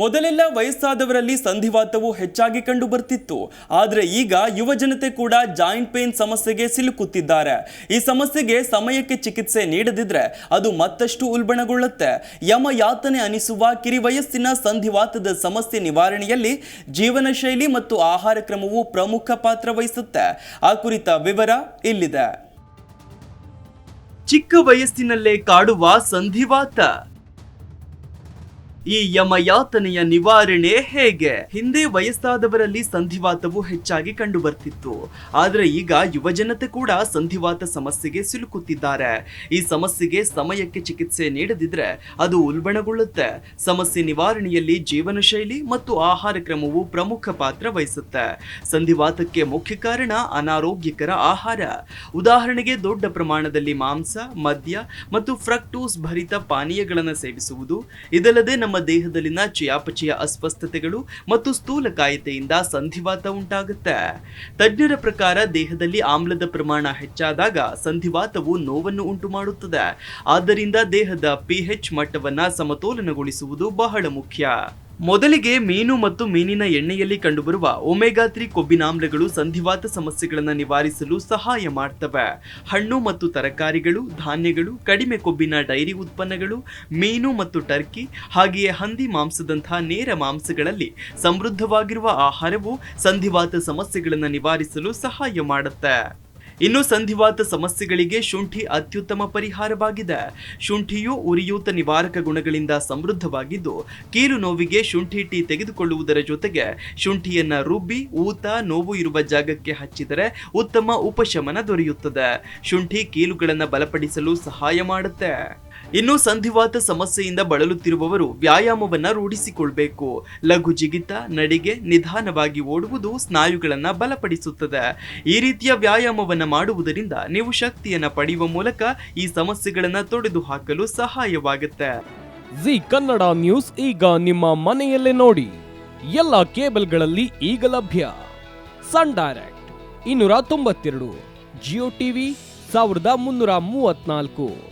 ಮೊದಲೆಲ್ಲ ವಯಸ್ಸಾದವರಲ್ಲಿ ಸಂಧಿವಾತವು ಹೆಚ್ಚಾಗಿ ಕಂಡು ಬರ್ತಿತ್ತು ಆದರೆ ಈಗ ಯುವ ಜನತೆ ಕೂಡ ಜಾಯಿಂಟ್ ಪೇನ್ ಸಮಸ್ಯೆಗೆ ಸಿಲುಕುತ್ತಿದ್ದಾರೆ. ಈ ಸಮಸ್ಯೆಗೆ ಸಮಯಕ್ಕೆ ಚಿಕಿತ್ಸೆ ನೀಡದಿದ್ರೆ ಅದು ಮತ್ತಷ್ಟು ಉಲ್ಬಣಗೊಳ್ಳುತ್ತೆ. ಯಮ ಯಾತನೆ ಅನಿಸುವ ಕಿರಿ ವಯಸ್ಸಿನ ಸಂಧಿವಾತದ ಸಮಸ್ಯೆ ನಿವಾರಣೆಯಲ್ಲಿ ಜೀವನ ಶೈಲಿ ಮತ್ತು ಆಹಾರ ಕ್ರಮವು ಪ್ರಮುಖ ಪಾತ್ರ ವಹಿಸುತ್ತೆ. ಆ ಕುರಿತ ವಿವರ ಇಲ್ಲಿದೆ. ಚಿಕ್ಕ ವಯಸ್ಸಿನಲ್ಲೇ ಕಾಡುವ ಸಂಧಿವಾತ. ಈ ಯಮಯಾತನೆಯ ನಿವಾರಣೆ ಹೇಗೆ? ಹಿಂದೆ ವಯಸ್ಸಾದವರಲ್ಲಿ ಸಂಧಿವಾತವು ಹೆಚ್ಚಾಗಿ ಕಂಡು ಬರ್ತಿತ್ತು ಆದ್ರೆ ಈಗ ಯುವಜನತೆ ಕೂಡ ಸಂಧಿವಾತ ಸಮಸ್ಯೆಗೆ ಸಿಲುಕುತ್ತಿದ್ದಾರೆ. ಈ ಸಮಸ್ಯೆಗೆ ಸಮಯಕ್ಕೆ ಚಿಕಿತ್ಸೆ ನೀಡದಿದ್ರೆ ಅದು ಉಲ್ಬಣಗೊಳ್ಳುತ್ತೆ. ಸಮಸ್ಯೆ ನಿವಾರಣೆಯಲ್ಲಿ ಜೀವನ ಶೈಲಿ ಮತ್ತು ಆಹಾರ ಕ್ರಮವು ಪ್ರಮುಖ ಪಾತ್ರ ವಹಿಸುತ್ತೆ. ಸಂಧಿವಾತಕ್ಕೆ ಮುಖ್ಯ ಕಾರಣ ಅನಾರೋಗ್ಯಕರ ಆಹಾರ. ಉದಾಹರಣೆಗೆ ದೊಡ್ಡ ಪ್ರಮಾಣದಲ್ಲಿ ಮಾಂಸ, ಮದ್ಯ ಮತ್ತು ಫ್ರಕ್ಟೋಸ್ ಭರಿತ ಪಾನೀಯಗಳನ್ನು ಸೇವಿಸುವುದು. ಇದಲ್ಲದೆ ದೇಹದಲ್ಲಿನ ಚಯಾಪಚಯ ಅಸ್ವಸ್ಥತೆಗಳು ಮತ್ತು ಸ್ಥೂಲಕಾಯತೆಯಿಂದ ಸಂಧಿವಾತ ಉಂಟಾಗುತ್ತೆ. ತಜ್ಞರ ಪ್ರಕಾರ ದೇಹದಲ್ಲಿ ಆಮ್ಲದ ಪ್ರಮಾಣ ಹೆಚ್ಚಾದಾಗ ಸಂಧಿವಾತವು ನೋವನ್ನು ಉಂಟು ಮಾಡುತ್ತದೆ ಆದ್ದರಿಂದ ದೇಹದ ಪಿಹೆಚ್ ಮಟ್ಟವನ್ನ ಸಮತೋಲನಗೊಳಿಸುವುದು ಬಹಳ ಮುಖ್ಯ. ಮೊದಲಿಗೆ ಮೀನು ಮತ್ತು ಮೀನಿನ ಎಣ್ಣೆಯಲ್ಲಿ ಕಂಡುಬರುವ ಒಮೆಗಾ ತ್ರೀ ಕೊಬ್ಬಿನಾಮ್ಲಗಳು ಸಂಧಿವಾತ ಸಮಸ್ಯೆಗಳನ್ನು ನಿವಾರಿಸಲು ಸಹಾಯ ಮಾಡ್ತವೆ. ಹಣ್ಣು ಮತ್ತು ತರಕಾರಿಗಳು, ಧಾನ್ಯಗಳು, ಕಡಿಮೆ ಕೊಬ್ಬಿನ ಡೈರಿ ಉತ್ಪನ್ನಗಳು, ಮೀನು ಮತ್ತು ಟರ್ಕಿ, ಹಾಗೆಯೇ ಹಂದಿ ಮಾಂಸದಂತಹ ನೇರ ಮಾಂಸಗಳಲ್ಲಿ ಸಮೃದ್ಧವಾಗಿರುವ ಆಹಾರವು ಸಂಧಿವಾತ ಸಮಸ್ಯೆಗಳನ್ನು ನಿವಾರಿಸಲು ಸಹಾಯ ಮಾಡುತ್ತೆ. ಇನ್ನು ಸಂಧಿವಾತ ಸಮಸ್ಯೆಗಳಿಗೆ ಶುಂಠಿ ಅತ್ಯುತ್ತಮ ಪರಿಹಾರವಾಗಿದೆ. ಶುಂಠಿಯು ಉರಿಯೂತ ನಿವಾರಕ ಗುಣಗಳಿಂದ ಸಮೃದ್ಧವಾಗಿದ್ದು, ಕೀಲು ನೋವಿಗೆ ಶುಂಠಿ ಟೀ ತೆಗೆದುಕೊಳ್ಳುವುದರ ಜೊತೆಗೆ ಶುಂಠಿಯನ್ನ ರುಬ್ಬಿ, ಊತ, ನೋವು ಇರುವ ಜಾಗಕ್ಕೆ ಹಚ್ಚಿದರೆ ಉತ್ತಮ ಉಪಶಮನ ದೊರೆಯುತ್ತದೆ. ಶುಂಠಿ ಕೀಲುಗಳನ್ನು ಬಲಪಡಿಸಲು ಸಹಾಯ ಮಾಡುತ್ತೆ. ಇನ್ನು ಸಂಧಿವಾತ ಸಮಸ್ಯೆಯಿಂದ ಬಳಲುತ್ತಿರುವವರು ವ್ಯಾಯಾಮವನ್ನ ರೂಢಿಸಿಕೊಳ್ಬೇಕು. ಲಘು ಜಿಗಿತ, ನಡಿಗೆ, ನಿಧಾನವಾಗಿ ಓಡುವುದು ಸ್ನಾಯುಗಳನ್ನ ಬಲಪಡಿಸುತ್ತದೆ. ಈ ರೀತಿಯ ವ್ಯಾಯಾಮವನ್ನ ಮಾಡುವುದರಿಂದ ನೀವು ಶಕ್ತಿಯನ್ನ ಪಡೆಯುವ ಮೂಲಕ ಈ ಸಮಸ್ಯೆಗಳನ್ನ ತೊಡೆದು ಹಾಕಲು ಸಹಾಯವಾಗುತ್ತೆ. ಜಿ ಕನ್ನಡ ನ್ಯೂಸ್ ಈಗ ನಿಮ್ಮ ಮನೆಯಲ್ಲೇ ನೋಡಿ. ಎಲ್ಲ ಕೇಬಲ್ಗಳಲ್ಲಿ ಈಗ ಲಭ್ಯ. ಸನ್ ಡೈರೆಕ್ಟ್ ಇನ್ನೂರ ತೊಂಬತ್ತೆರಡು, ಜಿಯೋ ಟಿವಿ ಸಾವಿರದ ಮುನ್ನೂರ ಮೂವತ್ನಾಲ್ಕು